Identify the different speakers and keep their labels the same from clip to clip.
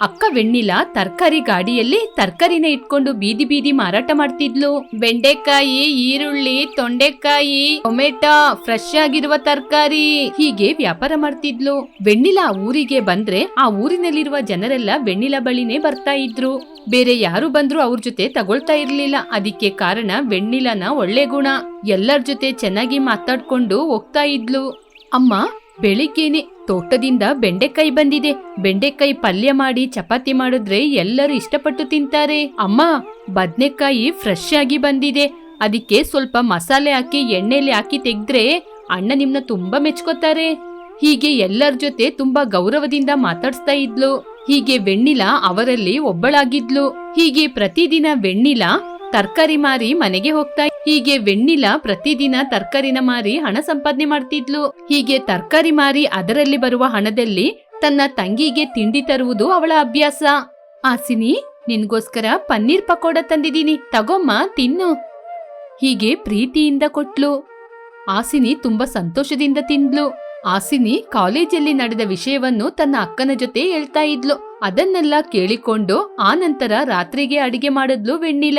Speaker 1: ಅಕ್ಕ ವೆಣ್ಣಿಲ ತರಕಾರಿ ಗಾಡಿಯಲ್ಲಿ ತರಕಾರಿನ ಇಟ್ಕೊಂಡು ಬೀದಿ ಬೀದಿ ಮಾರಾಟ ಮಾಡ್ತಿದ್ಲು. ಬೆಂಡೆಕಾಯಿ, ಈರುಳ್ಳಿ, ತೊಂಡೆಕಾಯಿ, ಟೊಮೆಟೊ ಫ್ರೆಶ್ ಆಗಿರುವ ತರಕಾರಿ ಹೀಗೆ ವ್ಯಾಪಾರ ಮಾಡ್ತಿದ್ಲು. ವೆಣ್ಣಿಲ ಊರಿಗೆ ಬಂದ್ರೆ ಆ ಊರಿನಲ್ಲಿರುವ ಜನರೆಲ್ಲ ವೆಣ್ಣಿಲ ಬಳಿನೇ ಬರ್ತಾ ಇದ್ರು. ಬೇರೆ ಯಾರು ಬಂದ್ರು ಅವ್ರ ಜೊತೆ ತಗೊಳ್ತಾ ಇರ್ಲಿಲ್ಲ. ಅದಕ್ಕೆ ಕಾರಣ ವೆಣ್ಣಿಲನ ಒಳ್ಳೆ ಗುಣ. ಎಲ್ಲರ ಜೊತೆ ಚೆನ್ನಾಗಿ ಮಾತಾಡ್ಕೊಂಡು ಹೋಗ್ತಾ ಇದ್ಲು. ಅಮ್ಮ, ಬೆಳಿಗ್ಗೆನೆ ತೋಟದಿಂದ ಬೆಂಡೆಕಾಯಿ ಬಂದಿದೆ. ಬೆಂಡೆಕಾಯಿ ಪಲ್ಯ ಮಾಡಿ, ಚಪಾತಿ ಮಾಡಿದ್ರೆ ಎಲ್ಲರೂ ಇಷ್ಟಪಟ್ಟು ತಿಂತಾರೆ. ಅಮ್ಮ, ಬದ್ನೆಕಾಯಿ ಫ್ರೆಶ್ ಆಗಿ ಬಂದಿದೆ. ಅದಕ್ಕೆ ಸ್ವಲ್ಪ ಮಸಾಲೆ ಹಾಕಿ, ಎಣ್ಣೆಲಿ ಹಾಕಿ ತೆಗ್ದ್ರೆ ಅಣ್ಣ ನಿಮ್ನ ತುಂಬಾ ಮೆಚ್ಕೋತಾರೆ. ಹೀಗೆ ಎಲ್ಲರ ಜೊತೆ ತುಂಬಾ ಗೌರವದಿಂದ ಮಾತಾಡ್ಸ್ತಾ ಇದ್ಲು. ಹೀಗೆ ವೆಣ್ಣಿಲ ಅವರಲ್ಲಿ ಒಬ್ಬಳಾಗಿದ್ಲು. ಹೀಗೆ ಪ್ರತಿದಿನ ವೆಣ್ಣಿಲ ತರಕಾರಿ ಮಾರಿ ಮನೆಗೆ ಹೋಗ್ತಾ ಹೀಗೆ ವೆಣ್ಣಿಲ ಪ್ರತಿದಿನ ತರಕಾರಿನ ಮಾರಿ ಹಣ ಸಂಪಾದನೆ ಮಾಡ್ತಿದ್ಲು. ಹೀಗೆ ತರಕಾರಿ ಮಾರಿ ಅದರಲ್ಲಿ ಬರುವ ಹಣದಲ್ಲಿ ತನ್ನ ತಂಗಿಗೆ ತಿಂಡಿ ತರುವುದು ಅವಳ ಅಭ್ಯಾಸ. ಆಸಿನಿ, ನಿನ್ಗೋಸ್ಕರ ಪನ್ನೀರ್ ಪಕೋಡ ತಂದಿದ್ದೀನಿ. ತಗೊಮ್ಮ, ತಿನ್ನು. ಹೀಗೆ ಪ್ರೀತಿಯಿಂದ ಕೊಟ್ಲು. ಆಸಿನಿ ತುಂಬಾ ಸಂತೋಷದಿಂದ ತಿಂದ್ಲು. ಆಸಿನಿ ಕಾಲೇಜಲ್ಲಿ ನಡೆದ ವಿಷಯವನ್ನು ತನ್ನ ಅಕ್ಕನ ಜೊತೆ ಹೇಳ್ತಾ ಇದ್ಲು. ಅದನ್ನೆಲ್ಲ ಕೇಳಿಕೊಂಡು ಆ ನಂತರ ರಾತ್ರಿಗೆ ಅಡಿಗೆ ಮಾಡಿದ್ಲು ವೆಣ್ಣಿಲ.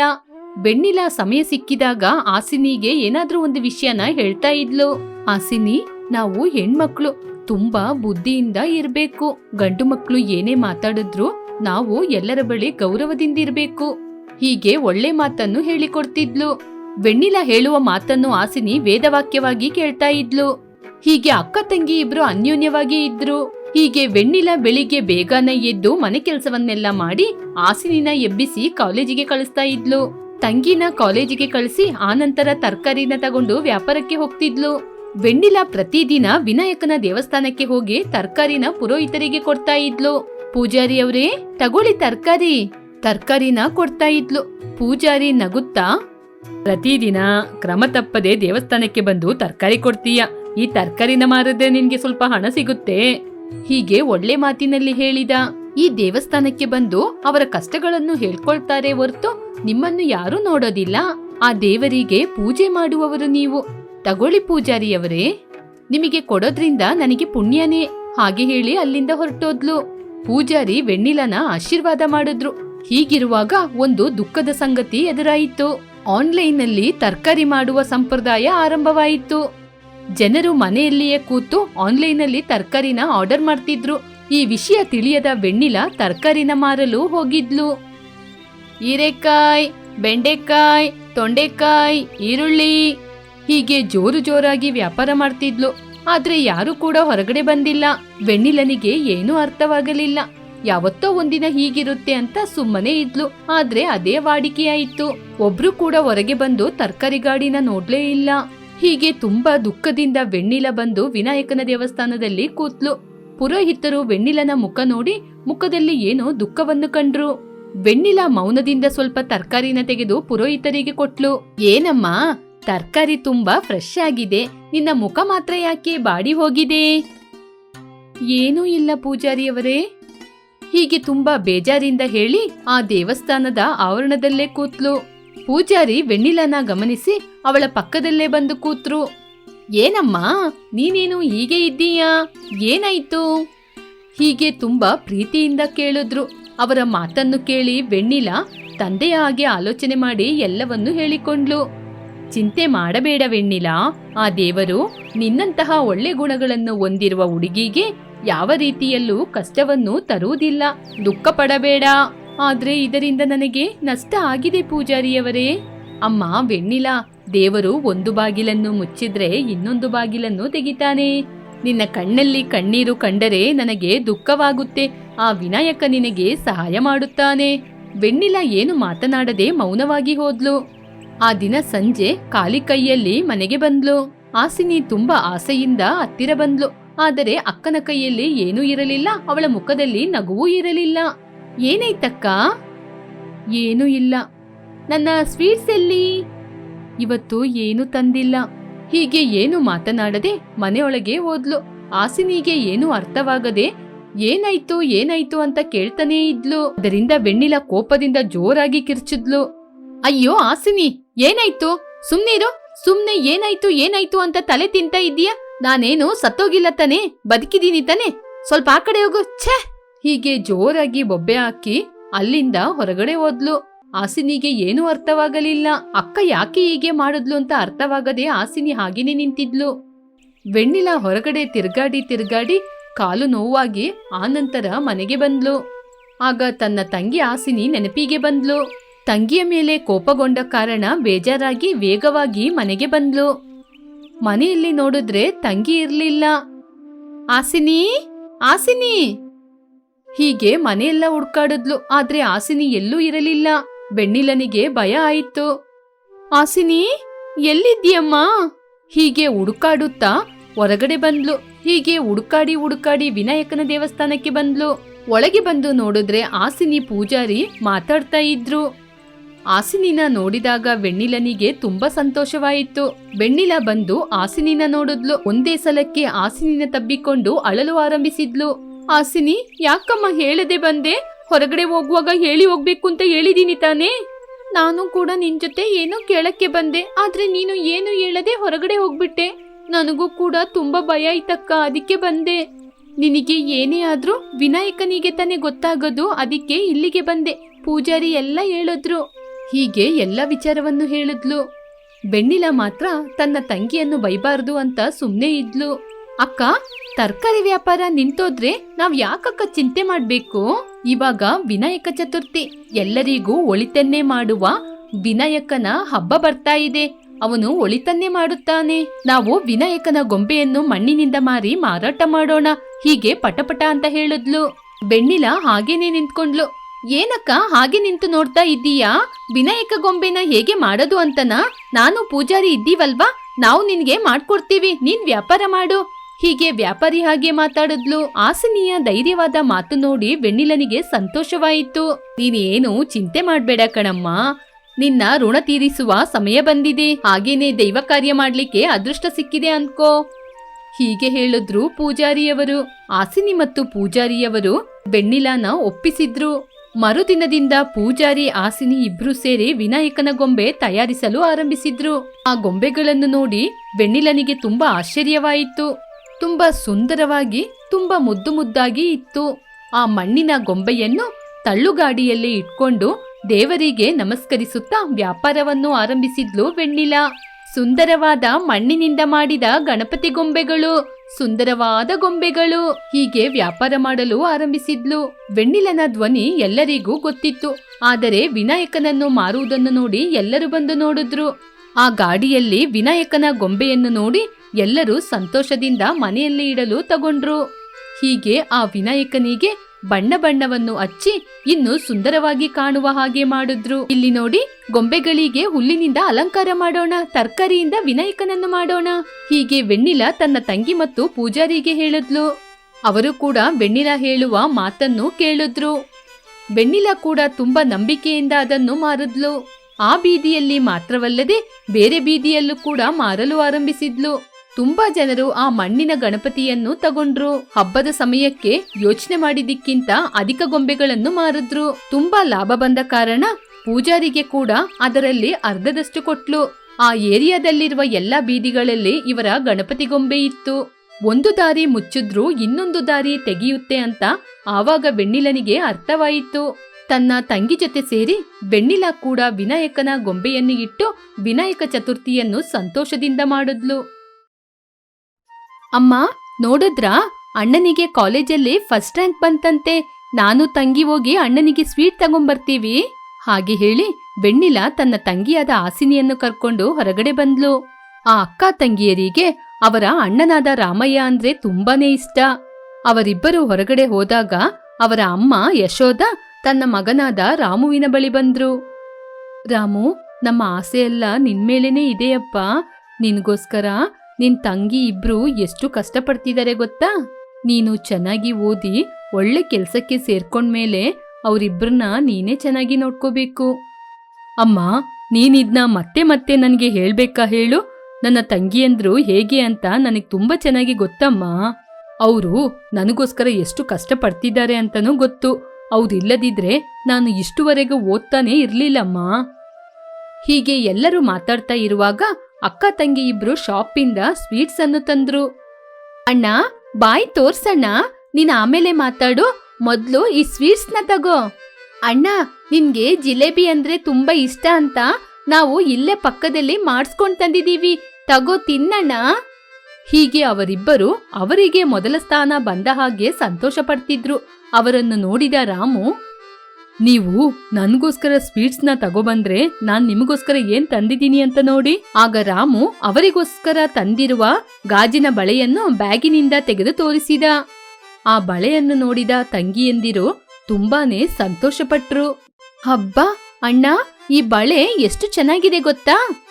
Speaker 1: ಬೆಣ್ಣಿಲ ಸಮಯ ಸಿಕ್ಕಿದಾಗ ಆಸಿನಿಗೆ ಏನಾದ್ರೂ ಒಂದು ವಿಷಯನ ಹೇಳ್ತಾ ಇದ್ಲು. ಆಸಿನಿ, ನಾವು ಹೆಣ್ಮಕ್ಳು, ತುಂಬಾ ಬುದ್ಧಿಯಿಂದ ಇರ್ಬೇಕು. ಗಂಡು ಮಕ್ಳು ಏನೇ ಮಾತಾಡಿದ್ರು ನಾವು ಎಲ್ಲರ ಬಳಿ ಗೌರವದಿಂದ ಇರ್ಬೇಕು. ಹೀಗೆ ಒಳ್ಳೆ ಮಾತನ್ನು ಹೇಳಿಕೊಡ್ತಿದ್ಲು. ಬೆಣ್ಣಿಲ ಹೇಳುವ ಮಾತನ್ನು ಆಸಿನಿ ವೇದವಾಕ್ಯವಾಗಿ ಕೇಳ್ತಾ ಇದ್ಲು. ಹೀಗೆ ಅಕ್ಕ ತಂಗಿ ಇಬ್ರು ಅನ್ಯೋನ್ಯವಾಗಿ ಇದ್ರು. ಹೀಗೆ ವೆಣ್ಣಿಲ ಬೆಳಿಗ್ಗೆ ಬೇಗನೆ ಎದ್ದು ಮನೆ ಕೆಲಸವನ್ನೆಲ್ಲ ಮಾಡಿ ಆಸಿನಿನ ಎಬ್ಬಿಸಿ ಕಾಲೇಜಿಗೆ ಕಳಿಸ್ತಾ ಇದ್ಲು. ತಂಗಿನ ಕಾಲೇಜಿಗೆ ಕಳಿಸಿ ಆನಂತರ ತರಕಾರಿನ ತಗೊಂಡು ವ್ಯಾಪಾರಕ್ಕೆ ಹೋಗ್ತಿದ್ಲು. ವೆಂಡಿಲ ಪ್ರತಿದಿನ ವಿನಾಯಕನ ದೇವಸ್ಥಾನಕ್ಕೆ ಹೋಗಿ ತರಕಾರಿನ ಪುರೋಹಿತರಿಗೆ ಕೊಡ್ತಾ ಇದ್ಲು. ಪೂಜಾರಿ ಅವರೇ, ತಗೊಳ್ಳಿ ತರಕಾರಿ. ತರಕಾರಿನ ಕೊಡ್ತಾ ಇದ್ಲು. ಪೂಜಾರಿ ನಗುತ್ತಾ, ಪ್ರತಿದಿನ ಕ್ರಮ ತಪ್ಪದೆ ದೇವಸ್ಥಾನಕ್ಕೆ ಬಂದು ತರಕಾರಿ ಕೊಡ್ತೀಯ? ಈ ತರಕಾರಿನ ಮಾರಿದ್ರೆ ನಿನ್ಗೆ ಸ್ವಲ್ಪ ಹಣ ಸಿಗುತ್ತೆ. ಹೀಗೆ ಒಳ್ಳೆ ಮಾತಿನಲ್ಲಿ ಹೇಳಿದ. ಈ ದೇವಸ್ಥಾನಕ್ಕೆ ಬಂದು ಅವರ ಕಷ್ಟಗಳನ್ನು ಹೇಳ್ಕೊಳ್ತಾರೆ ಹೊರತು ನಿಮ್ಮನ್ನು ಯಾರೂ ನೋಡೋದಿಲ್ಲ. ಆ ದೇವರಿಗೆ ಪೂಜೆ ಮಾಡುವವರು ನೀವು. ತಗೊಳ್ಳಿ ಪೂಜಾರಿಯವರೇ. ನಿಮಗೆ ಕೊಡೋದ್ರಿಂದ ನನಗೆ ಪುಣ್ಯನೇ. ಹಾಗೆ ಹೇಳಿ ಅಲ್ಲಿಂದ ಹೊರಟೋದ್ಲು. ಪೂಜಾರಿ ವೆಣ್ಣಿಲನ ಆಶೀರ್ವಾದ ಮಾಡಿದ್ರು. ಹೀಗಿರುವಾಗ ಒಂದು ದುಃಖದ ಸಂಗತಿ ಎದುರಾಯಿತು. ಆನ್ಲೈನ್ನಲ್ಲಿ ತರಕಾರಿ ಮಾಡುವ ಸಂಪ್ರದಾಯ ಆರಂಭವಾಯಿತು. ಜನರು ಮನೆಯಲ್ಲಿಯೇ ಕೂತು ಆನ್ಲೈನ್ನಲ್ಲಿ ತರಕಾರಿನ ಆರ್ಡರ್ ಮಾಡ್ತಿದ್ರು. ಈ ವಿಷಯ ತಿಳಿಯದ ವೆಣ್ಣಿಲ ತರಕಾರಿನ ಮಾರಲು ಹೋಗಿದ್ಲು. ಹೀರೆಕಾಯ್, ಬೆಂಡೆಕಾಯಿ, ತೊಂಡೆಕಾಯಿ, ಈರುಳ್ಳಿ ಹೀಗೆ ಜೋರು ಜೋರಾಗಿ ವ್ಯಾಪಾರ ಮಾಡ್ತಿದ್ಲು. ಆದ್ರೆ ಯಾರು ಕೂಡ ಹೊರಗಡೆ ಬಂದಿಲ್ಲ. ವೆಣ್ಣಿಲನಿಗೆ ಏನೂ ಅರ್ಥವಾಗಲಿಲ್ಲ. ಯಾವತ್ತೋ ಒಂದಿನ ಹೀಗಿರುತ್ತೆ ಅಂತ ಸುಮ್ಮನೆ ಇದ್ಲು. ಆದ್ರೆ ಅದೇ ವಾಡಿಕೆಯಾಯಿತು. ಒಬ್ರು ಕೂಡ ಹೊರಗೆ ಬಂದು ತರಕಾರಿ ಗಾಡಿನ ನೋಡ್ಲೇ ಇಲ್ಲ. ಹೀಗೆ ತುಂಬಾ ದುಃಖದಿಂದ ವೆಣ್ಣಿಲ ಬಂದು ವಿನಾಯಕನ ದೇವಸ್ಥಾನದಲ್ಲಿ ಕೂತ್ಲು. ಪುರೋಹಿತರು ವೆಣ್ಣಿಲನ ಮುಖ ನೋಡಿ ಮುಖದಲ್ಲಿ ಏನೋ ದುಃಖವನ್ನು ಕಂಡ್ರು. ವೆಣ್ಣಿಲ ಮೌನದಿಂದ ಸ್ವಲ್ಪ ತರಕಾರಿನ ತೆಗೆದು ಪುರೋಹಿತರಿಗೆ ಕೊಟ್ಲು. ಏನಮ್ಮ, ತರಕಾರಿ ತುಂಬಾ ಫ್ರೆಶ್ ಆಗಿದೆ. ನಿನ್ನ ಮುಖ ಮಾತ್ರ ಯಾಕೆ ಬಾಡಿ ಹೋಗಿದೆ? ಏನೂ ಇಲ್ಲ ಪೂಜಾರಿಯವರೇ. ಹೀಗೆ ತುಂಬಾ ಬೇಜಾರಿಂದ ಹೇಳಿ ಆ ದೇವಸ್ಥಾನದ ಆವರಣದಲ್ಲೇ ಕೂತ್ಲು. ಪೂಜಾರಿ ವೆಣ್ಣಿಲನ ಗಮನಿಸಿ ಅವಳ ಪಕ್ಕದಲ್ಲೇ ಬಂದು ಕೂತ್ರು. ಏನಮ್ಮ? ನೀನೇನು ಹೀಗೆ ಇದ್ದೀಯಾ? ಏನಾಯ್ತು? ಹೀಗೆ ತುಂಬಾ ಪ್ರೀತಿಯಿಂದ ಕೇಳಿದ್ರು. ಅವರ ಮಾತನ್ನು ಕೇಳಿ ವೆಣ್ಣಿಲ ತಂದೆಯ ಹಾಗೆ ಆಲೋಚನೆ ಮಾಡಿ ಎಲ್ಲವನ್ನೂ ಹೇಳಿಕೊಂಡ್ಲು. ಚಿಂತೆ ಮಾಡಬೇಡ ವೆಣ್ಣಿಲ. ಆ ದೇವರು ನಿನ್ನಂತಹ ಒಳ್ಳೆ ಗುಣಗಳನ್ನು ಹೊಂದಿರುವ ಹುಡುಗಿಗೆ ಯಾವ ರೀತಿಯಲ್ಲೂ ಕಷ್ಟವನ್ನು ತರುವುದಿಲ್ಲ. ದುಃಖ ಪಡಬೇಡ. ಆದ್ರೆ ಇದರಿಂದ ನನಗೆ ನಷ್ಟ ಆಗಿದೆ ಪೂಜಾರಿಯವರೇ. ಅಮ್ಮ, ವೆಣ್ಣಿಲ ದೇವರು ಒಂದು ಬಾಗಿಲನ್ನು ಮುಚ್ಚಿದ್ರೆ ಇನ್ನೊಂದು ಬಾಗಿಲನ್ನು ತೆಗಿತಾನೆ. ನಿನ್ನ ಕಣ್ಣಲ್ಲಿ ಕಣ್ಣೀರು ಕಂಡರೆ ನನಗೆ ದುಃಖವಾಗುತ್ತೆ. ಆ ವಿನಾಯಕ ನಿನಗೆ ಸಹಾಯ ಮಾಡುತ್ತಾನೆ. ವೆನ್ನಿಲಾ ಏನು ಮಾತನಾಡದೆ ಮೌನವಾಗಿ ಹೋದ್ಲು. ಆ ದಿನ ಸಂಜೆ ಖಾಲಿ ಕೈಯಲ್ಲಿ ಮನೆಗೆ ಬಂದ್ಲು. ಆಸಿನಿ ತುಂಬಾ ಆಸೆಯಿಂದ ಹತ್ತಿರ ಬಂದ್ಲು. ಆದರೆ ಅಕ್ಕನ ಕೈಯಲ್ಲಿ ಏನೂ ಇರಲಿಲ್ಲ. ಅವಳ ಮುಖದಲ್ಲಿ ನಗುವೂ ಇರಲಿಲ್ಲ. ಏನಾಯ್ತಕ್ಕ? ಏನೂ ಇಲ್ಲ. ನನ್ನ ಸ್ವೀಟ್ಸ್ ಎಲ್ಲಿ? ಇವತ್ತು ಏನು ತಂದಿಲ್ಲ. ಹೀಗೆ ಏನು ಮಾತನಾಡದೆ ಮನೆಯೊಳಗೆ ಹೋದ್ಲು. ಆಸಿನಿಗೆ ಏನು ಅರ್ಥವಾಗದೆ ಏನಾಯ್ತು ಏನಾಯ್ತು ಅಂತ ಕೇಳ್ತಾನೇ ಇದ್ಲು. ಅದರಿಂದ ಬೆಣ್ಣಿಲ ಕೋಪದಿಂದ ಜೋರಾಗಿ ಕಿರ್ಚಿದ್ಲು. ಅಯ್ಯೋ ಆಸಿನಿ ಏನಾಯ್ತು? ಸುಮ್ನಿರು ಸುಮ್ನೆ ಏನಾಯ್ತು ಏನಾಯ್ತು ಅಂತ ತಲೆ ತಿಂತ ಇದೀಯ ನಾನೇನು ಸತ್ತೋಗಿಲ್ಲ ತಾನೆ? ಬದುಕಿದೀನಿ ತಾನೆ? ಸ್ವಲ್ಪ ಆ ಕಡೆ ಹೋಗು. ಛೇ! ಹೀಗೆ ಜೋರಾಗಿ ಬೊಬ್ಬೆ ಹಾಕಿ ಅಲ್ಲಿಂದ ಹೊರಗಡೆ ಹೋದ್ಲು. ಆಸಿನಿಗೆ ಏನೂ ಅರ್ಥವಾಗಲಿಲ್ಲ. ಅಕ್ಕ ಯಾಕೆ ಹೀಗೆ ಮಾಡಿದ್ಲು ಅಂತ ಅರ್ಥವಾಗದೆ ಆಸಿನಿ ಹಾಗೇನೆ ನಿಂತಿದ್ಲು. ವೆಣ್ಣಿಲ ಹೊರಗಡೆ ತಿರ್ಗಾಡಿ ತಿರ್ಗಾಡಿ ಕಾಲು ನೋವಾಗಿ ಆನಂತರ ಮನೆಗೆ ಬಂದ್ಲು. ಆಗ ತನ್ನ ತಂಗಿ ಆಸಿನಿ ನೆನಪಿಗೆ ಬಂದ್ಲು. ತಂಗಿಯ ಮೇಲೆ ಕೋಪಗೊಂಡ ಕಾರಣ ಬೇಜಾರಾಗಿ ವೇಗವಾಗಿ ಮನೆಗೆ ಬಂದ್ಲು. ಮನೆಯಲ್ಲಿ ನೋಡಿದ್ರೆ ತಂಗಿ ಇರಲಿಲ್ಲ. ಆಸಿನಿ ಆಸಿನಿ! ಹೀಗೆ ಮನೆಯೆಲ್ಲ ಹುಡ್ಕಾಡಿದ್ಲು. ಆದ್ರೆ ಆಸಿನಿ ಎಲ್ಲೂ ಇರಲಿಲ್ಲ. ಬೆಣ್ಣಿಲನಿಗೆ ಭಯ ಆಯಿತು. ಆಸಿನಿ, ಎಲ್ಲಿದ್ದೀಯಮ್ಮ? ಹೀಗೆ ಹುಡುಕಾಡುತ್ತಾ ಹೊರಗಡೆ ಬಂದ್ಲು. ಹೀಗೆ ಹುಡುಕಾಡಿ ಹುಡುಕಾಡಿ ವಿನಾಯಕನ ದೇವಸ್ಥಾನಕ್ಕೆ ಬಂದ್ಲು. ಒಳಗೆ ಬಂದು ನೋಡಿದ್ರೆ ಆಸಿನಿ ಪೂಜಾರಿ ಮಾತಾಡ್ತಾ ಇದ್ರು. ಆಸಿನಿನ ನೋಡಿದಾಗ ಬೆಣ್ಣಿಲನಿಗೆ ತುಂಬಾ ಸಂತೋಷವಾಯಿತು. ಬೆಣ್ಣಿಲ ಬಂದು ಆಸಿನಿನ ನೋಡಿದ್ಲು. ಒಂದೇ ಸಲಕ್ಕೆ ಆಸಿನಿನ ತಬ್ಬಿಕೊಂಡು ಅಳಲು ಆರಂಭಿಸಿದ್ಲು. ಆಸಿನಿ, ಯಾಕಮ್ಮ ಹೇಳದೆ ಬಂದೆ? ಹೊರಗಡೆ ಹೋಗುವಾಗ ಹೇಳಿ ಹೋಗ್ಬೇಕು ಅಂತ ಹೇಳಿದೀನಿ ತಾನೇ. ನಾನು ಕೂಡ ನಿನ್ ಜೊತೆ ಏನೋ ಕೇಳಕ್ಕೆ ಬಂದೆ, ಆದ್ರೆ ನೀನು ಏನು ಹೇಳದೆ ಹೊರಗಡೆ ಹೋಗ್ಬಿಟ್ಟೆ. ನನಗೂ ಕೂಡ ತುಂಬಾ ಭಯ ಆಯ್ತಕ್ಕ, ಅದಕ್ಕೆ ಬಂದೆ. ನಿನಗೆ ಏನೇ ಆದ್ರೂ ವಿನಾಯಕನಿಗೆ ತಾನೇ ಗೊತ್ತಾಗೋದು, ಅದಕ್ಕೆ ಇಲ್ಲಿಗೆ ಬಂದೆ. ಪೂಜಾರಿ ಎಲ್ಲ ಹೇಳಿದ್ರು. ಹೀಗೆ ಎಲ್ಲ ವಿಚಾರವನ್ನು ಹೇಳಿದ್ಲು. ಬೆಣ್ಣಿಲ ಮಾತ್ರ ತನ್ನ ತಂಗಿಯನ್ನು ಬೈಬಾರ್ದು ಅಂತ ಸುಮ್ಮನೆ ಇದ್ಲು. ಅಕ್ಕ ತರಕಾರಿ ವ್ಯಾಪಾರ ನಿಂತೋದ್ರೆ ನಾವ್ ಯಾಕಕ್ಕ ಚಿಂತೆ ಮಾಡ್ಬೇಕು? ಇವಾಗ ವಿನಾಯಕ ಚತುರ್ಥಿ, ಎಲ್ಲರಿಗೂ ಒಳಿತನ್ನೇ ಮಾಡುವ ವಿನಾಯಕನ ಹಬ್ಬ ಬರ್ತಾ ಇದೆ. ಅವನು ಒಳಿತನ್ನೇ ಮಾಡುತ್ತಾನೆ. ನಾವು ವಿನಾಯಕನ ಗೊಂಬೆಯನ್ನು ಮಣ್ಣಿನಿಂದ ಮಾರಿ ಮಾರಾಟ ಮಾಡೋಣ. ಹೀಗೆ ಪಟಪಟ ಅಂತ ಹೇಳಿದ್ಲು. ಬೆಣ್ಣಿಲ ಹಾಗೇನೆ ನಿಂತ್ಕೊಂಡ್ಲು. ಏನಕ್ಕ ಹಾಗೆ ನಿಂತು ನೋಡ್ತಾ ಇದ್ದೀಯಾ? ವಿನಾಯಕ ಗೊಂಬೆನ ಹೇಗೆ ಮಾಡೋದು ಅಂತನಾ? ನಾನು ಪೂಜಾರಿ ಇದ್ದೀವಲ್ವಾ? ನಾವು ನಿನ್ಗೆ ಮಾಡ್ಕೊಡ್ತೀವಿ. ನೀನ್ ವ್ಯಾಪಾರ ಮಾಡು. ಹೀಗೆ ವ್ಯಾಪಾರಿ ಹಾಗೆ ಮಾತಾಡಿದ್ಲು. ಆಸನಿಯ ಧೈರ್ಯವಾದ ಮಾತು ನೋಡಿ ಬೆಣ್ಣಿಲನಿಗೆ ಸಂತೋಷವಾಯಿತು. ನೀನೇನು ಚಿಂತೆ ಮಾಡಬೇಡ ಕಣಮ್ಮ. ನಿನ್ನ ಋಣ ತೀರಿಸುವ ಸಮಯ ಬಂದಿದೆ. ಹಾಗೇನೆ ದೈವ ಕಾರ್ಯ ಮಾಡ್ಲಿಕ್ಕೆ ಅದೃಷ್ಟ ಸಿಕ್ಕಿದೆ ಅನ್ಕೋ. ಹೀಗೆ ಹೇಳಿದ್ರು ಪೂಜಾರಿಯವರು. ಆಸಿನಿ ಮತ್ತು ಪೂಜಾರಿಯವರು ಬೆಣ್ಣಿಲಾನ ಒಪ್ಪಿಸಿದ್ರು. ಮರುದಿನದಿಂದ ಪೂಜಾರಿ ಆಸಿನಿ ಇಬ್ರು ಸೇರಿ ವಿನಾಯಕನ ಗೊಂಬೆ ತಯಾರಿಸಲು ಆರಂಭಿಸಿದ್ರು. ಆ ಗೊಂಬೆಗಳನ್ನು ನೋಡಿ ಬೆಣ್ಣಿಲನಿಗೆ ತುಂಬಾ ಆಶ್ಚರ್ಯವಾಯಿತು. ತುಂಬಾ ಸುಂದರವಾಗಿ, ತುಂಬಾ ಮುದ್ದು ಮುದ್ದಾಗಿ ಇತ್ತು. ಆ ಮಣ್ಣಿನ ಗೊಂಬೆಯನ್ನು ತಳ್ಳುಗಾಡಿಯಲ್ಲಿ ಇಟ್ಕೊಂಡು ದೇವರಿಗೆ ನಮಸ್ಕರಿಸುತ್ತಾ ವ್ಯಾಪಾರವನ್ನು ಆರಂಭಿಸಿದ್ಲು ವೆಣ್ಣಿಲ. ಸುಂದರವಾದ ಮಣ್ಣಿನಿಂದ ಮಾಡಿದ ಗಣಪತಿ ಗೊಂಬೆಗಳು, ಸುಂದರವಾದ ಗೊಂಬೆಗಳು ಹೀಗೆ ವ್ಯಾಪಾರ ಮಾಡಲು ಆರಂಭಿಸಿದ್ಲು. ವೆಣ್ಣಿಲನ ಧ್ವನಿ ಎಲ್ಲರಿಗೂ ಗೊತ್ತಿತ್ತು, ಆದರೆ ವಿನಾಯಕನನ್ನು ಮಾರುವುದನ್ನು ನೋಡಿ ಎಲ್ಲರೂ ಬಂದು ನೋಡಿದ್ರು. ಆ ಗಾಡಿಯಲ್ಲಿ ವಿನಾಯಕನ ಗೊಂಬೆಯನ್ನು ನೋಡಿ ಎಲ್ಲರೂ ಸಂತೋಷದಿಂದ ಮನೆಯಲ್ಲಿ ಇಡಲು ತಗೊಂಡ್ರು. ಹೀಗೆ ಆ ವಿನಾಯಕನಿಗೆ ಬಣ್ಣ ಬಣ್ಣವನ್ನು ಹಚ್ಚಿ ಇನ್ನು ಸುಂದರವಾಗಿ ಕಾಣುವ ಹಾಗೆ ಮಾಡಿದ್ರು. ಇಲ್ಲಿ ನೋಡಿ, ಗೊಂಬೆಗಳಿಗೆ ಹುಲ್ಲಿನಿಂದ ಅಲಂಕಾರ ಮಾಡೋಣ, ತರಕಾರಿಯಿಂದ ವಿನಾಯಕನನ್ನು ಮಾಡೋಣ. ಹೀಗೆ ವೆಣ್ಣಿಲ ತನ್ನ ತಂಗಿ ಮತ್ತು ಪೂಜಾರಿಗೆ ಹೇಳಿದ್ಲು. ಅವರು ಕೂಡ ಬೆಣ್ಣಿಲ ಹೇಳುವ ಮಾತನ್ನು ಕೇಳಿದ್ರು. ಬೆಣ್ಣಿಲ ಕೂಡ ತುಂಬಾ ನಂಬಿಕೆಯಿಂದ ಅದನ್ನು ಮಾರಿದ್ಲು. ಆ ಬೀದಿಯಲ್ಲಿ ಮಾತ್ರವಲ್ಲದೆ ಬೇರೆ ಬೀದಿಯಲ್ಲೂ ಕೂಡ ಮಾರಲು ಆರಂಭಿಸಿದ್ಲು. ತುಂಬಾ ಜನರು ಆ ಮಣ್ಣಿನ ಗಣಪತಿಯನ್ನು ತಗೊಂಡ್ರು. ಹಬ್ಬದ ಸಮಯಕ್ಕೆ ಯೋಚನೆ ಮಾಡಿದ್ದಕ್ಕಿಂತ ಅಧಿಕ ಗೊಂಬೆಗಳನ್ನು ಮಾರಿದ್ರು. ತುಂಬಾ ಲಾಭ ಬಂದ ಕಾರಣ ಪೂಜಾರಿಗೆ ಕೂಡ ಅದರಲ್ಲಿ ಅರ್ಧದಷ್ಟು ಕೊಟ್ಲು. ಆ ಏರಿಯಾದಲ್ಲಿರುವ ಎಲ್ಲಾ ಬೀದಿಗಳಲ್ಲಿ ಇವರ ಗಣಪತಿ ಗೊಂಬೆ ಇತ್ತು. ಒಂದು ದಾರಿ ಮುಚ್ಚಿದ್ರೂ ಇನ್ನೊಂದು ದಾರಿ ತೆಗೆಯುತ್ತೆ ಅಂತ ಆವಾಗ ಬೆಣ್ಣಿಲನಿಗೆ ಅರ್ಥವಾಯಿತು. ತನ್ನ ತಂಗಿ ಜೊತೆ ಸೇರಿ ಬೆಣ್ಣಿಲ ಕೂಡ ವಿನಾಯಕನ ಗೊಂಬೆಯನ್ನು ಇಟ್ಟು ವಿನಾಯಕ ಚತುರ್ಥಿಯನ್ನು ಸಂತೋಷದಿಂದ ಮಾಡಿದ್ಲು. ಅಮ್ಮ, ನೋಡಿದ್ರಾ? ಅಣ್ಣನಿಗೆ ಕಾಲೇಜಲ್ಲಿ ಫಸ್ಟ್ ರ್ಯಾಂಕ್ ಬಂತಂತೆ. ನಾನು ತಂಗಿ ಹೋಗಿ ಅಣ್ಣನಿಗೆ ಸ್ವೀಟ್ ತಗೊಂಬರ್ತೀವಿ. ಹಾಗೆ ಹೇಳಿ ಬೆಣ್ಣಿಲ ತನ್ನ ತಂಗಿಯಾದ ಆಸಿನಿಯನ್ನು ಕರ್ಕೊಂಡು ಹೊರಗಡೆ ಬಂದ್ಲು. ಆ ಅಕ್ಕ ತಂಗಿಯರಿಗೆ ಅವರ ಅಣ್ಣನಾದ ರಾಮಯ್ಯ ಅಂದ್ರೆ ತುಂಬಾನೇ ಇಷ್ಟ. ಅವರಿಬ್ಬರು ಹೊರಗಡೆ ಹೋದಾಗ ಅವರ ಅಮ್ಮ ಯಶೋದ ತನ್ನ ಮಗನಾದ ರಾಮುವಿನ ಬಳಿ ಬಂದ್ರು. ರಾಮು, ನಮ್ಮ ಆಸೆ ಎಲ್ಲ ನಿನ್ಮೇಲೇನೆ ಇದೆಯಪ್ಪ. ನಿನ್ಗೋಸ್ಕರ ನಿನ್ ತಂಗಿ ಇಬ್ರು ಎಷ್ಟು ಕಷ್ಟಪಡ್ತಿದ್ದಾರೆ ಗೊತ್ತಾ? ನೀನು ಚೆನ್ನಾಗಿ ಓದಿ, ಒಳ್ಳೆ ಕೆಲ್ಸಕ್ಕೆ ಸೇರ್ಕೊಂಡ್ಮೇಲೆ ಅವರಿಬ್ಬರನ್ನ ನೀನೇ ಚೆನ್ನಾಗಿ ನೋಡ್ಕೋಬೇಕು. ಅಮ್ಮ, ನೀನಿದ್ನ ಮತ್ತೆ ಮತ್ತೆ ನನಗೆ ಹೇಳ್ಬೇಕಾ ಹೇಳು? ನನ್ನ ತಂಗಿಯಂದ್ರು ಹೇಗೆ ಅಂತ ನನಗೆ ತುಂಬಾ ಚೆನ್ನಾಗಿ ಗೊತ್ತಮ್ಮ. ಅವರು ನನಗೋಸ್ಕರ ಎಷ್ಟು ಕಷ್ಟಪಡ್ತಿದ್ದಾರೆ ಅಂತನೂ ಗೊತ್ತು. ಅವ್ರಿಲ್ಲದಿದ್ರೆ ನಾನು ಇಷ್ಟುವರೆಗೂ ಓದ್ತಾನೆ ಇರ್ಲಿಲ್ಲಮ್ಮ. ಹೀಗೆ ಎಲ್ಲರೂ ಮಾತಾಡ್ತಾ ಇರುವಾಗ ಅಕ್ಕ ತಂಗಿ ಇಬ್ರು ಶಾಪಿಂದ ಸ್ವೀಟ್ಸ್ ಅನ್ನು ತಂದ್ರು. ಅಣ್ಣ, ಬಾಯ್ ತೋರ್ಸಣ್ಣ. ನೀನ್ ಆಮೇಲೆ ಮಾತಾಡು. ಮೊದ್ಲು ಈ ಸ್ವೀಟ್ಸ್ನ ತಗೋ. ಅಣ್ಣ, ನಿನ್ಗೆ ಜಿಲೇಬಿ ಅಂದ್ರೆ ತುಂಬಾ ಇಷ್ಟ ಅಂತ ನಾವು ಇಲ್ಲೇ ಪಕ್ಕದಲ್ಲಿ ಮಾಡಿಸ್ಕೊಂಡ್ ತಂದಿದೀವಿ. ತಗೋ ತಿನ್ನಣ್ಣ. ಹೀಗೆ ಅವರಿಬ್ಬರು ಅವರಿಗೆ ಮೊದಲ ಸ್ಥಾನ ಬಂದ ಹಾಗೆ ಸಂತೋಷ ಪಡ್ತಿದ್ರು. ಅವರನ್ನು ನೋಡಿದ ರಾಮು ನೀವು ನನ್ಗೋಸ್ಕರ ಸ್ವೀಟ್ಸ್ನ ತಗೊಬಂದ್ರೆ ನಾನ್ ನಿಮಗೋಸ್ಕರ ಏನ್ ತಂದಿದ್ದೀನಿ ಅಂತ ನೋಡಿ. ಆಗ ರಾಮು ಅವರಿಗೋಸ್ಕರ ತಂದಿರುವ ಗಾಜಿನ ಬಳೆಯನ್ನು ಬ್ಯಾಗಿನಿಂದ ತೆಗೆದು ತೋರಿಸಿದ. ಆ ಬಳೆಯನ್ನು ನೋಡಿದ ತಂಗಿಯಂದಿರು ತುಂಬಾನೇ ಸಂತೋಷಪಟ್ರು. ಹಬ್ಬ, ಅಣ್ಣ, ಈ ಬಳೆ ಎಷ್ಟು ಚೆನ್ನಾಗಿದೆ ಗೊತ್ತಾ?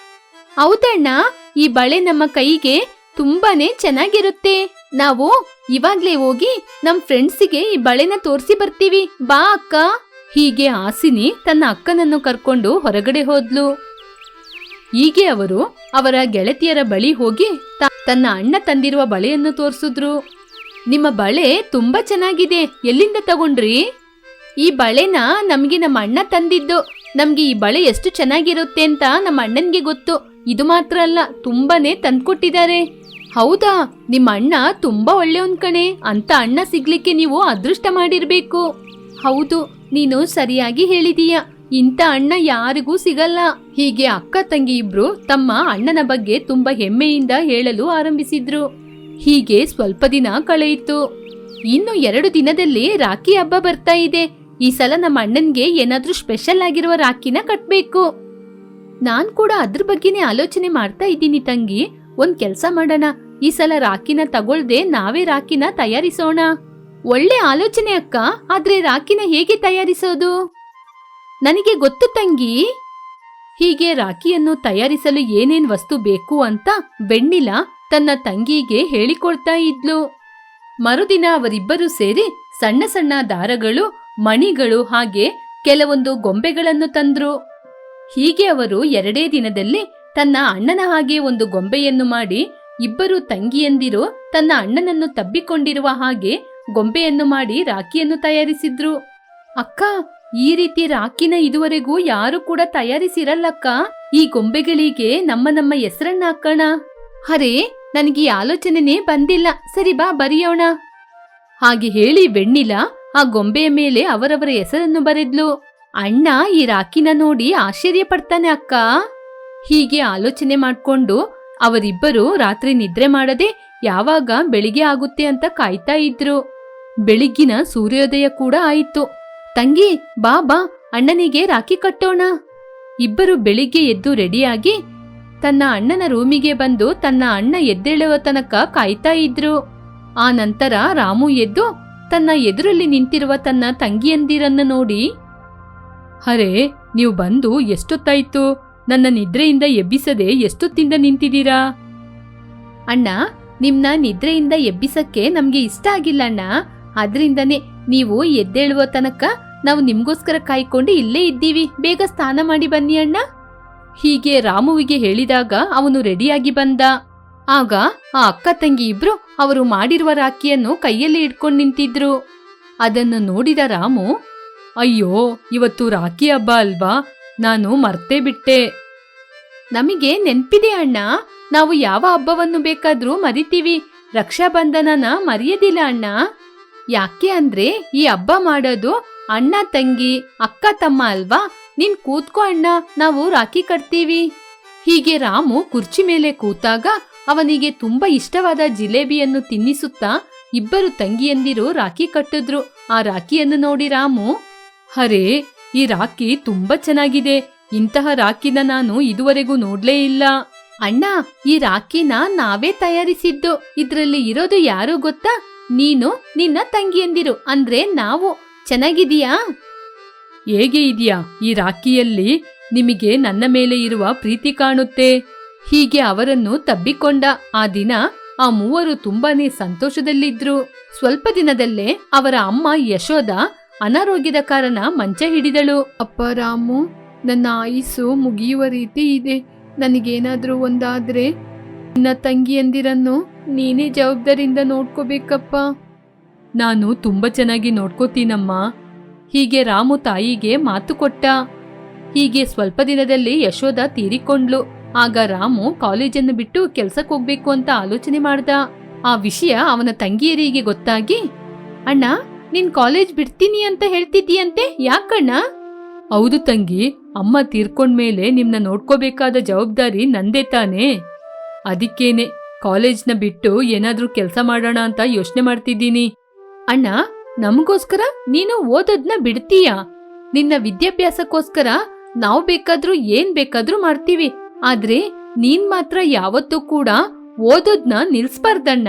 Speaker 1: ಹೌದಣ್ಣ ಈ ಬಳೆ ನಮ್ಮ ಕೈಗೆ ತುಂಬಾನೇ ಚೆನ್ನಾಗಿರುತ್ತೆ. ನಾವು ಇವಾಗ್ಲೇ ಹೋಗಿ ನಮ್ ಫ್ರೆಂಡ್ಸಿಗೆ ಈ ಬಳೆನ ತೋರಿಸಿ ಬರ್ತೀವಿ. ಬಾ ಅಕ್ಕ. ಹೀಗೆ ಆಸಿನಿ ತನ್ನ ಅಕ್ಕನನ್ನು ಕರ್ಕೊಂಡು ಹೊರಗಡೆ ಹೋದ್ಲು. ಹೀಗೆ ಅವರು ಅವರ ಗೆಳತಿಯರ ಬಳಿ ಹೋಗಿ ತನ್ನ ಅಣ್ಣ ತಂದಿರುವ ಬಳೆಯನ್ನು ತೋರಿಸಿದ್ರು. ನಿಮ್ಮ ಬಳೆ ತುಂಬಾ ಚೆನ್ನಾಗಿದೆ, ಎಲ್ಲಿಂದ ತಗೊಂಡ್ರಿ? ಈ ಬಳೆನ ನಮ್ಗೆ ನಮ್ಮ ಅಣ್ಣ ತಂದಿದ್ದು, ನಮ್ಗೆ ಈ ಬಳೆ ಎಷ್ಟು ಚೆನ್ನಾಗಿರುತ್ತೆ ಅಂತ ನಮ್ಮ ಅಣ್ಣನ್ಗೆ ಗೊತ್ತು. ಇದು ಮಾತ್ರ ಅಲ್ಲ, ತುಂಬಾನೇ ತಂದ್ಕೊಟ್ಟಿದ್ದಾರೆ. ಹೌದಾ, ನಿಮ್ಮ ಅಣ್ಣ ತುಂಬಾ ಒಳ್ಳೆಯವನ್ ಕಣೆ, ಅಂತ ಅಣ್ಣ ಸಿಗ್ಲಿಕ್ಕೆ ನೀವು ಅದೃಷ್ಟ ಮಾಡಿರ್ಬೇಕು. ಹೌದು ನೀನು ಸರಿಯಾಗಿ ಹೇಳಿದೀಯ. ಇಂಥ ಅಣ್ಣ ಯಾರಿಗೂ ಸಿಗಲ್ಲ. ಹೀಗೆ ಅಕ್ಕ ತಂಗಿ ಇಬ್ರು ತಮ್ಮ ಅಣ್ಣನ ಬಗ್ಗೆ ತುಂಬಾ ಹೆಮ್ಮೆಯಿಂದ ಹೇಳಲು ಆರಂಭಿಸಿದ್ರು. ಹೀಗೆ ಸ್ವಲ್ಪ ದಿನ ಕಳೆಯಿತು. ಇನ್ನು ಎರಡು ದಿನದಲ್ಲಿ ರಾಖಿ ಹಬ್ಬ ಬರ್ತಾ ಇದೆ. ಈ ಸಲ ನಮ್ಮ ಅಣ್ಣನ್ಗೆ ಏನಾದ್ರೂ ಸ್ಪೆಷಲ್ ಆಗಿರುವ ರಾಖಿನ ಕಟ್ಬೇಕು. ನಾನ್ ಕೂಡ ಅದ್ರ ಬಗ್ಗೆನೇ ಆಲೋಚನೆ ಮಾಡ್ತಾ ಇದ್ದೀನಿ ತಂಗಿ. ಒಂದ್ ಕೆಲ್ಸ ಮಾಡೋಣ. ಈ ಸಲ ರಾಖಿನ ತಗೊಳ್ದೆ ನಾವೇ ರಾಖಿನ ತಯಾರಿಸೋಣ. ಒಳ್ಳೆ ಆಲೋಚನೆ ಅಕ್ಕ. ಆದ್ರೆ ರಾಖಿನ ಹೇಗೆ ತಯಾರಿಸೋದು? ನನಗೆ ಗೊತ್ತು ತಂಗಿ. ಹೀಗೆ ರಾಖಿಯನ್ನು ತಯಾರಿಸಲು ಏನೇನ್ ವಸ್ತು ಬೇಕು ಅಂತ ಬೆಣ್ಣಿಲ ತನ್ನ ತಂಗಿಗೆ ಹೇಳಿಕೊಡ್ತಾ ಇದ್ಲು. ಮರುದಿನ ಅವರಿಬ್ಬರು ಸೇರಿ ಸಣ್ಣ ಸಣ್ಣ ದಾರಗಳು, ಮಣಿಗಳು ಹಾಗೆ ಕೆಲವೊಂದು ಗೊಂಬೆಗಳನ್ನು ತಂದ್ರು. ಹೀಗೆ ಅವರು ಎರಡೇ ದಿನದಲ್ಲಿ ತನ್ನ ಅಣ್ಣನ ಹಾಗೆ ಒಂದು ಗೊಂಬೆಯನ್ನು ಮಾಡಿ ಇಬ್ಬರು ತಂಗಿಯಂದಿರು ತನ್ನ ಅಣ್ಣನನ್ನು ತಬ್ಬಿಕೊಂಡಿರುವ ಹಾಗೆ ಗೊಂಬೆಯನ್ನು ಮಾಡಿ ರಾಖಿಯನ್ನು ತಯಾರಿಸಿದ್ರು. ಅಕ್ಕ, ಈ ರೀತಿ ರಾಖಿನ ಇದುವರೆಗೂ ಯಾರು ಕೂಡ ತಯಾರಿಸಿರಲ್ಲಕ್ಕ? ಈ ಗೊಂಬೆಗಳಿಗೆ ನಮ್ಮ ನಮ್ಮ ಹೆಸರನ್ನ ಹಾಕೋಣ. ಅರೆ, ನನಗೆ ಆಲೋಚನೆನೇ ಬಂದಿಲ್ಲ. ಸರಿ ಬಾ, ಬರೆಯೋಣ. ಹಾಗೆ ಹೇಳಿ ಬೆಣ್ಣಿಲ ಆ ಗೊಂಬೆಯ ಮೇಲೆ ಅವರವರ ಹೆಸರನ್ನು ಬರೆದ್ಲು. ಅಣ್ಣ ಈ ರಾಖಿನ ನೋಡಿ ಆಶ್ಚರ್ಯ ಪಡ್ತಾನೆ ಅಕ್ಕ. ಹೀಗೆ ಆಲೋಚನೆ ಮಾಡ್ಕೊಂಡು ಅವರಿಬ್ಬರು ರಾತ್ರಿ ನಿದ್ರೆ ಮಾಡದೆ ಯಾವಾಗ ಬೆಳಿಗ್ಗೆ ಆಗುತ್ತೆ ಅಂತ ಕಾಯ್ತಾ ಇದ್ರು. ಬೆಳಿಗ್ಗಿನ ಸೂರ್ಯೋದಯ ಕೂಡ ಆಯಿತು. ತಂಗಿ, ಬಾ ಬಾ, ಅಣ್ಣನಿಗೆ ರಾಖಿ ಕಟ್ಟೋಣ. ಇಬ್ಬರು ಬೆಳಿಗ್ಗೆ ಎದ್ದು ರೆಡಿಯಾಗಿ ತನ್ನ ಅಣ್ಣನ ರೂಮಿಗೆ ಬಂದು ತನ್ನ ಅಣ್ಣ ಎದ್ದೇಳುವ ತನಕ ಕಾಯ್ತಾ ಇದ್ರು. ಆ ನಂತರ ರಾಮು ಎದ್ದು ತನ್ನ ಎದುರಲ್ಲಿ ನಿಂತಿರುವ ತನ್ನ ತಂಗಿಯಂದಿರನ್ನು ನೋಡಿ, ಅರೆ, ನೀವು ಬಂದು ಎಷ್ಟೊತ್ತಾಯ್ತು? ನನ್ನ ನಿದ್ರೆಯಿಂದ ಎಬ್ಬಿಸದೆ ಎಷ್ಟೊತ್ತಿಂದ ನಿಂತಿದ್ದೀರಾ? ಅಣ್ಣ, ನಿಮ್ನ ನಿದ್ರೆಯಿಂದ ಎಬ್ಬಿಸಕ್ಕೆ ನಮ್ಗೆ ಇಷ್ಟ ಆಗಿಲ್ಲ ಅಣ್ಣ. ಆದ್ರಿಂದನೇ ನೀವು ಎದ್ದೇಳುವ ತನಕ ನಾವು ನಿಮ್ಗೋಸ್ಕರ ಕಾಯ್ಕೊಂಡು ಇಲ್ಲೇ ಇದ್ದೀವಿ. ಬೇಗ ಸ್ನಾನ ಮಾಡಿ ಬನ್ನಿ ಅಣ್ಣ. ಹೀಗೆ ರಾಮುವಿಗೆ ಹೇಳಿದಾಗ ಅವನು ರೆಡಿಯಾಗಿ ಬಂದ. ಆಗ ಆ ಅಕ್ಕ ತಂಗಿ ಇಬ್ರು ಅವರು ಮಾಡಿರುವ ರಾಖಿಯನ್ನು ಕೈಯಲ್ಲಿ ಇಟ್ಕೊಂಡು ನಿಂತಿದ್ರು. ಅದನ್ನು ನೋಡಿದ ರಾಮು, ಅಯ್ಯೋ, ಇವತ್ತು ರಾಖಿ ಹಬ್ಬ ಅಲ್ವಾ? ನಾನು ಮರ್ತೇ ಬಿಟ್ಟೆ. ನಮಗೆ ನೆನ್ಪಿದೆ ಅಣ್ಣ. ನಾವು ಯಾವ ಹಬ್ಬವನ್ನು ಬೇಕಾದ್ರೂ ಮರಿತೀವಿ. ರಕ್ಷಾಬಂಧನನ ಮರೆಯದಿಲ್ಲ ಅಣ್ಣ. ಯಾಕೆ ಅಂದ್ರೆ ಈ ಹಬ್ಬ ಮಾಡೋದು ಅಣ್ಣ, ತಂಗಿ, ಅಕ್ಕ, ತಮ್ಮ ಅಲ್ವಾ? ನಿನ್ ಕೂತ್ಕೋ ಅಣ್ಣ, ನಾವು ರಾಖಿ ಕಟ್ತೀವಿ. ಹೀಗೆ ರಾಮು ಕುರ್ಚಿ ಮೇಲೆ ಕೂತಾಗ ಅವನಿಗೆ ತುಂಬಾ ಇಷ್ಟವಾದ ಜಿಲೇಬಿಯನ್ನು ತಿನ್ನಿಸುತ್ತಾ ಇಬ್ಬರು ತಂಗಿಯಂದಿರು ರಾಖಿ ಕಟ್ಟಿದ್ರು. ಆ ರಾಖಿಯನ್ನು ನೋಡಿ ರಾಮು ಹರೇ ಈ ರಾಖಿ ತುಂಬಾ ಚೆನ್ನಾಗಿದೆ. ಇಂತಹ ರಾಖಿನ ನಾನು ಇದುವರೆಗೂ ನೋಡ್ಲೇ ಇಲ್ಲ. ಅಣ್ಣ, ಈ ರಾಖಿನ ನಾವೇ ತಯಾರಿಸಿದ್ದು. ಇದ್ರಲ್ಲಿ ಇರೋದು ಯಾರು ಗೊತ್ತಾ? ನೀನು ನಿನ್ನ ತಂಗಿಯಂದಿರು, ಅಂದ್ರೆ ನಾವು. ಚೆನ್ನಾಗಿದೀಯಾ ಹೇಗೆ ಇದೆಯಾ ಈ ರಾಖಿಯಲ್ಲಿ ನಿಮಗೆ ನನ್ನ ಮೇಲೆ ಇರುವ ಪ್ರೀತಿ ಕಾಣುತ್ತೆ. ಹೀಗೆ ಅವರನ್ನು ತಬ್ಬಿಕೊಂಡ ಆ ದಿನ ಆ ಮೂವರು ತುಂಬಾನೇ ಸಂತೋಷದಲ್ಲಿದ್ರು. ಸ್ವಲ್ಪ ದಿನದಲ್ಲೇ ಅವರ ಅಮ್ಮ ಯಶೋದ ಅನಾರೋಗ್ಯದ ಕಾರಣ ಮಂಚ ಹಿಡಿದಳು. ಅಪ್ಪ ರಾಮು, ನನ್ನ ಆಯುಸ್ಸು ಮುಗಿಯುವ ರೀತಿ ಇದೆ. ನನಗೇನಾದ್ರೂ ಒಂದಾದ್ರೆ ನಿನ್ನ ತಂಗಿಯಂದಿರನ್ನು ನೀನೇ ಜವಾಬ್ದಾರಿಯಿಂದ ನೋಡ್ಕೋಬೇಕಪ್ಪ. ನಾನು ತುಂಬಾ ಚೆನ್ನಾಗಿ ನೋಡ್ಕೋತೀನಮ್ಮ. ಹೀಗೆ ರಾಮು ತಾಯಿಗೆ ಮಾತು ಕೊಟ್ಟ. ಹೀಗೆ ಸ್ವಲ್ಪ ದಿನದಲ್ಲಿ ಯಶೋದ ತೀರಿಕೊಂಡ್ಲು. ಆಗ ರಾಮು ಕಾಲೇಜನ್ನು ಬಿಟ್ಟು ಕೆಲ್ಸಕ್ಕೆ ಹೋಗ್ಬೇಕು ಅಂತ ಆಲೋಚನೆ ಮಾಡ್ದ. ಆ ವಿಷಯ ಅವನ ತಂಗಿಯರಿಗೆ ಗೊತ್ತಾಗಿ, ಅಣ್ಣ, ನೀನ್ ಕಾಲೇಜ್ ಬಿಡ್ತೀನಿ ಅಂತ ಹೇಳ್ತಿದ್ದೀಯಂತೆ, ಯಾಕಣ್ಣ? ಹೌದು ತಂಗಿ, ಅಮ್ಮ ತೀರ್ಕೊಂಡ್ಮೇಲೆ ನಿಮ್ನ ನೋಡ್ಕೋಬೇಕಾದ ಜವಾಬ್ದಾರಿ ನಂದೇ ತಾನೇ. ಅದಕ್ಕೇನೆ ಕಾಲೇಜ್ನ ಬಿಟ್ಟು ಏನಾದ್ರೂ ಕೆಲಸ ಮಾಡೋಣ ಅಂತ ಯೋಚನೆ ಮಾಡ್ತಿದ್ದೀನಿ. ಅಣ್ಣ, ನಮಗೋಸ್ಕರ ನೀನು ಓದೋದ್ನ ಬಿಡ್ತೀಯಾ? ನಿನ್ನ ವಿದ್ಯಾಭ್ಯಾಸಕ್ಕೋಸ್ಕರ ನಾವು ಬೇಕಾದ್ರೂ ಏನ್ ಬೇಕಾದ್ರೂ ಮಾಡ್ತೀವಿ. ಆದ್ರೆ ನೀನ್ ಮಾತ್ರ ಯಾವತ್ತೂ ಕೂಡ ಓದೋದ್ನ ನಿಲ್ಸ್ಬಾರ್ದಣ್ಣ.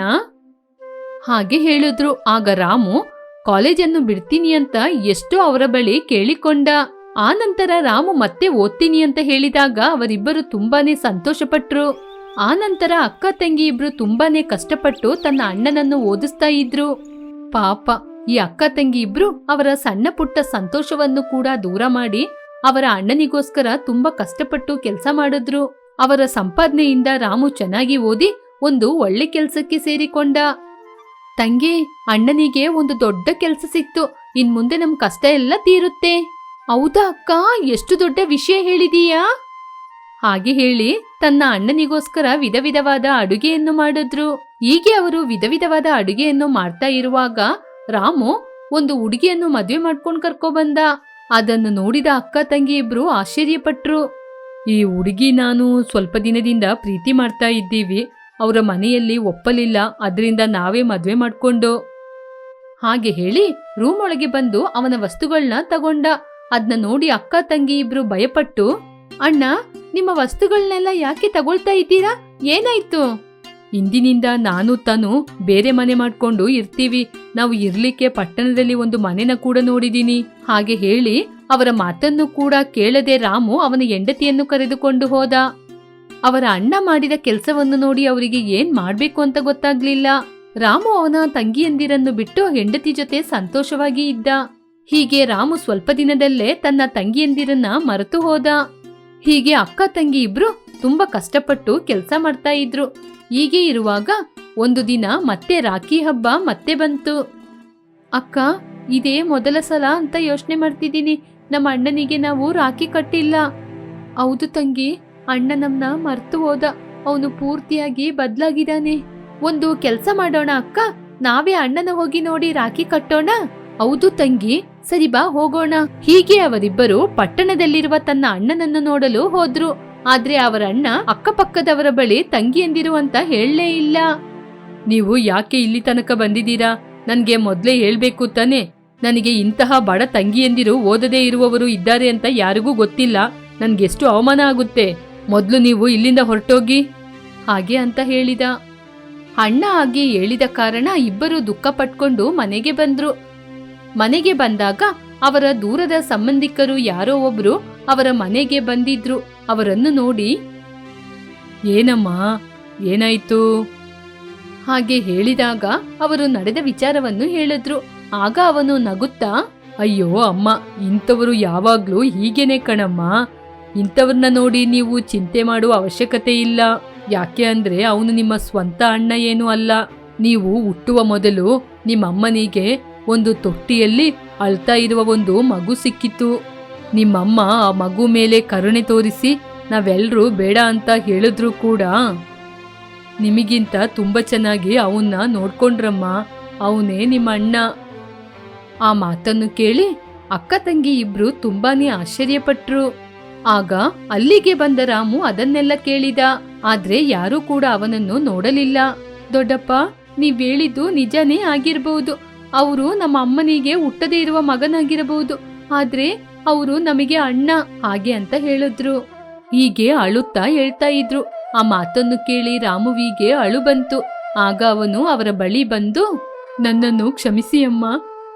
Speaker 1: ಹಾಗೆ ಹೇಳಿದ್ರು. ಆಗ ರಾಮು, ಕಾಲೇಜನ್ನು ಬಿಡ್ತೀನಿ ಅಂತ ಎಷ್ಟೋ ಅವರ ಬಳಿ ಕೇಳಿಕೊಂಡ. ಆ ನಂತರ ರಾಮು ಮತ್ತೆ ಓದ್ತೀನಿ ಅಂತ ಹೇಳಿದಾಗ ಅವರಿಬ್ಬರು ತುಂಬಾನೇ ಸಂತೋಷಪಟ್ರು. ಆ ನಂತರ ಅಕ್ಕ ತಂಗಿ ಇಬ್ರು ತುಂಬಾನೇ ಕಷ್ಟಪಟ್ಟು ತನ್ನ ಅಣ್ಣನನ್ನು ಓದಿಸ್ತಾ ಇದ್ರು. ಪಾಪ, ಈ ಅಕ್ಕ ತಂಗಿ ಇಬ್ರು ಅವರ ಸಣ್ಣ ಪುಟ್ಟ ಸಂತೋಷವನ್ನು ಕೂಡ ದೂರ ಮಾಡಿ ಅವರ ಅಣ್ಣನಿಗೋಸ್ಕರ ತುಂಬಾ ಕಷ್ಟಪಟ್ಟು ಕೆಲಸ ಮಾಡಿದ್ರು. ಅವರ ಸಂಪಾದನೆಯಿಂದ ರಾಮು ಚೆನ್ನಾಗಿ ಓದಿ ಒಂದು ಒಳ್ಳೆ ಕೆಲಸಕ್ಕೆ ಸೇರಿಕೊಂಡ. ತಂಗಿ, ಅಣ್ಣನಿಗೆ ಒಂದು ದೊಡ್ಡ ಕೆಲಸ ಸಿಕ್ತು. ಇನ್ ಮುಂದೆ ನಮ್ ಕಷ್ಟ ಎಲ್ಲ ತೀರುತ್ತೆ. ಹೌದಾ ಅಕ್ಕ? ಎಷ್ಟು ದೊಡ್ಡ ವಿಷಯ ಹೇಳಿದೀಯಾ? ಹಾಗೆ ಹೇಳಿ ತನ್ನ ಅಣ್ಣನಿಗೋಸ್ಕರ ವಿಧ ವಿಧವಾದ ಅಡುಗೆಯನ್ನು ಮಾಡಿದ್ರು. ಹೀಗೆ ಅವರು ವಿಧ ವಿಧವಾದ ಅಡುಗೆಯನ್ನು ಮಾಡ್ತಾ ಇರುವಾಗ ರಾಮು ಒಂದು ಹುಡುಗಿಯನ್ನು ಮದುವೆ ಮಾಡ್ಕೊಂಡ್ ಕರ್ಕೊಬಂದ ಅದನ್ನು ನೋಡಿದ ಅಕ್ಕ ತಂಗಿ ಇಬ್ರು ಆಶ್ಚರ್ಯಪಟ್ರು. ಈ ಹುಡುಗಿ ನಾನು ಸ್ವಲ್ಪ ದಿನದಿಂದ ಪ್ರೀತಿ ಮಾಡ್ತಾ ಇದ್ದೀವಿ. ಅವರ ಮನೆಯಲ್ಲಿ ಒಪ್ಪಲಿಲ್ಲ. ಅದರಿಂದ ನಾವೇ ಮದುವೆ ಮಾಡ್ಕೊಂಡು. ಹಾಗೆ ಹೇಳಿ ರೂಮ್ ಒಳಗೆ ಬಂದು ಅವನ ವಸ್ತುಗಳನ್ನ ತಗೊಂಡ. ಅದನ್ನ ನೋಡಿ ಅಕ್ಕ ತಂಗಿ ಇಬ್ರು ಭಯಪಟ್ಟು, ಅಣ್ಣ ನಿಮ್ಮ ವಸ್ತುಗಳನ್ನೆಲ್ಲ ಯಾಕೆ ತಗೊಳ್ತಾ ಇದ್ದೀರಾ? ಏನಾಯ್ತು? ಇಂದಿನಿಂದ ನಾನು ತಾನು ಬೇರೆ ಮನೆ ಮಾಡ್ಕೊಂಡು ಇರ್ತೀವಿ. ನಾವು ಇರ್ಲಿಕ್ಕೆ ಪಟ್ಟಣದಲ್ಲಿ ಒಂದು ಮನೆನ ಕೂಡ ನೋಡಿದೀನಿ. ಹಾಗೆ ಹೇಳಿ ಅವರ ಮಾತನ್ನು ಕೂಡ ಕೇಳದೆ ರಾಮು ಅವನ ಹೆಂಡತಿಯನ್ನು ಕರೆದುಕೊಂಡು ಹೋದ. ಅವರ ಅಣ್ಣ ಮಾಡಿದ ಕೆಲಸವನ್ನು ನೋಡಿ ಅವರಿಗೆ ಏನ್ ಮಾಡ್ಬೇಕು ಅಂತ ಗೊತ್ತಾಗ್ಲಿಲ್ಲ. ರಾಮು ಅವನ ತಂಗಿಯಂದಿರನ್ನು ಬಿಟ್ಟು ಹೆಂಡತಿ ಜೊತೆ ಸಂತೋಷವಾಗಿ ಇದ್ದ. ಹೀಗೆ ರಾಮು ಸ್ವಲ್ಪ ದಿನದಲ್ಲೇ ತನ್ನ ತಂಗಿಯಂದಿರನ್ನ ಮರೆತು ಹೋದ. ಹೀಗೆ ಅಕ್ಕ ತಂಗಿ ಇಬ್ರು ತುಂಬಾ ಕಷ್ಟಪಟ್ಟು ಕೆಲಸ ಮಾಡ್ತಾ ಇದ್ರು. ಹೀಗೆ ಇರುವಾಗ ಒಂದು ದಿನ ಮತ್ತೆ ರಾಖಿ ಹಬ್ಬ ಮತ್ತೆ ಬಂತು. ಅಕ್ಕ, ಇದೇ ಮೊದಲ ಸಲ ಅಂತ ಯೋಚನೆ ಮಾಡ್ತಿದ್ದೀನಿ. ನಮ್ಮ ಅಣ್ಣನಿಗೆ ನಾವು ರಾಖಿ ಕಟ್ಟಿಲ್ಲ. ಹೌದು ತಂಗಿ, ಅಣ್ಣ ನಮ್ಮನ್ನ ಮರ್ತು ಹೋದ. ಅವನು ಪೂರ್ತಿಯಾಗಿ ಬದಲಾಗಿದ್ದಾನೆ. ಒಂದು ಕೆಲಸ ಮಾಡೋಣ ಅಕ್ಕ. ನಾವೇ ಅಣ್ಣನ ಹೋಗಿ ನೋಡಿ ರಾಖಿ ಕಟ್ಟೋಣ. ಹೌದು ತಂಗಿ. ಸರಿ ಬಾ ಹೋಗೋಣ. ಹೀಗೆ ಅವರಿಬ್ಬರು ಪಟ್ಟಣದಲ್ಲಿರುವ ತನ್ನ ಅಣ್ಣನನ್ನು ನೋಡಲು ಹೋದ್ರು. ಆದ್ರೆ ಅವರ ಅಣ್ಣ ಅಕ್ಕಪಕ್ಕದವರ ಬಳಿ ತಂಗಿಯಂದಿರು ಅಂತ ಹೇಳಲೇ ಇಲ್ಲ. ನೀವು ಯಾಕೆ ಇಲ್ಲಿ ತನಕ ಬಂದಿದ್ದೀರಾ? ನನಗೆ ಮೊದಲೇ ಹೇಳ್ಬೇಕು ತಾನೆ. ನನಗೆ ಇಂತಹ ಬಡ ತಂಗಿಯಂದಿರು ಓದದೇ ಇರುವವರು ಇದ್ದಾರೆ ಅಂತ ಯಾರಿಗೂ ಗೊತ್ತಿಲ್ಲ. ನನ್ಗೆಷ್ಟು ಅವಮಾನ ಆಗುತ್ತೆ. ಮೊದಲು ನೀವು ಇಲ್ಲಿಂದ ಹೊರಟೋಗಿ. ಹಾಗೆ ಅಂತ ಹೇಳಿದ. ಅಣ್ಣ ಹಾಗೆ ಹೇಳಿದ ಕಾರಣ ಇಬ್ಬರು ದುಃಖ ಪಟ್ಕೊಂಡು ಮನೆಗೆ ಬಂದ್ರು. ಮನೆಗೆ ಬಂದಾಗ ಅವರ ದೂರದ ಸಂಬಂಧಿಕರು ಯಾರೋ ಒಬ್ರು ಅವರ ಮನೆಗೆ ಬಂದಿದ್ರು. ಅವರನ್ನು ನೋಡಿ, ಏನಮ್ಮ, ಏನಾಯ್ತು? ಹಾಗೆ ಹೇಳಿದಾಗ ಅವರು ನಡೆದ ವಿಚಾರವನ್ನು ಹೇಳಿದ್ರು. ಆಗ ಅವನು ನಗುತ್ತಾ, ಅಯ್ಯೋ ಅಮ್ಮ, ಇಂಥವರು ಯಾವಾಗ್ಲೂ ಹೀಗೇನೆ ಕಣಮ್ಮ. ಇಂಥವ್ರನ್ನ ನೋಡಿ ನೀವು ಚಿಂತೆ ಮಾಡುವ ಅವಶ್ಯಕತೆ ಇಲ್ಲ. ಯಾಕೆ ಅಂದ್ರೆ ಅವನು ನಿಮ್ಮ ಸ್ವಂತ ಅಣ್ಣ ಏನೂ ಅಲ್ಲ. ನೀವು ಹುಟ್ಟುವ ಮೊದಲು ನಿಮ್ಮ ಅಮ್ಮನಿಗೆ ಒಂದು ತೊಟ್ಟಿಯಲ್ಲಿ ಅಳ್ತಾ ಇರುವ ಒಂದು ಮಗು ಸಿಕ್ಕಿತು ನಿಮ್ಮಮ್ಮ ಆ ಮಗು ಮೇಲೆ ಕರುಣೆ ತೋರಿಸಿ ನಾವೆಲ್ಲರೂ ಬೇಡ ಅಂತ ಹೇಳಿದ್ರು ಕೂಡ ನಿಮಗಿಂತ ತುಂಬ ಚೆನ್ನಾಗಿ ಅವನ್ನ ನೋಡ್ಕೊಂಡ್ರಮ್ಮ, ಅವನೇ ನಿಮ್ಮ ಅಣ್ಣ ಆ ಮಾತನ್ನು ಕೇಳಿ ಅಕ್ಕ ತಂಗಿ ಇಬ್ರು ತುಂಬಾನೇ ಆಶ್ಚರ್ಯಪಟ್ರು. ಆಗ ಅಲ್ಲಿಗೆ ಬಂದ ರಾಮು ಅದನ್ನೆಲ್ಲ ಕೇಳಿದ, ಆದ್ರೆ ಯಾರೂ ಕೂಡ ಅವನನ್ನು ನೋಡಲಿಲ್ಲ. ದೊಡ್ಡಪ್ಪ, ನೀವ್ ಹೇಳಿದ್ದು ನಿಜನೇ ಆಗಿರ್ಬಹುದು ಅವರು ನಮ್ಮ ಅಮ್ಮನಿಗೆ ಹುಟ್ಟದೇ ಇರುವ ಮಗನಾಗಿರಬಹುದು. ಆದ್ರೆ ಅವರು ನಮಗೆ ಅಣ್ಣ, ಹಾಗೆ ಅಂತ ಹೇಳಿದ್ರು. ಹೀಗೆ ಅಳುತ್ತಾ ಹೇಳ್ತಾ ಇದ್ರು. ಆ ಮಾತನ್ನು ಕೇಳಿ ರಾಮುವಿಗೆ ಅಳು ಬಂತು. ಆಗ ಅವನು ಅವರ ಬಳಿ ಬಂದು, ನನ್ನನ್ನು ಕ್ಷಮಿಸಿ ಅಮ್ಮ.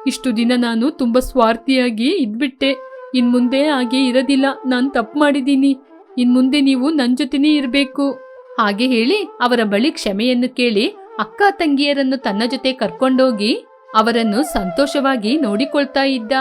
Speaker 1: ಇಷ್ಟು ದಿನ ನಾನು ತುಂಬಾ ಸ್ವಾರ್ಥಿಯಾಗಿ ಇದ್ಬಿಟ್ಟೆ. ಇನ್ ಮುಂದೆ ಹಾಗೆ ಇರೋದಿಲ್ಲ. ನಾನು ತಪ್ಪು ಮಾಡಿದ್ದೀನಿ. ಇನ್ ಮುಂದೆ ನೀವು ನನ್ನ ಜೊತೆನೇ ಇರಬೇಕು. ಹಾಗೆ ಹೇಳಿ ಅವರ ಬಳಿ ಕ್ಷಮೆಯನ್ನು ಕೇಳಿ ಅಕ್ಕ ತಂಗಿಯರನ್ನು ತನ್ನ ಜೊತೆ ಕರ್ಕೊಂಡೋಗಿ ಅವರನ್ನು ಸಂತೋಷವಾಗಿ ನೋಡಿಕೊಳ್ತಾ ಇದ್ದ.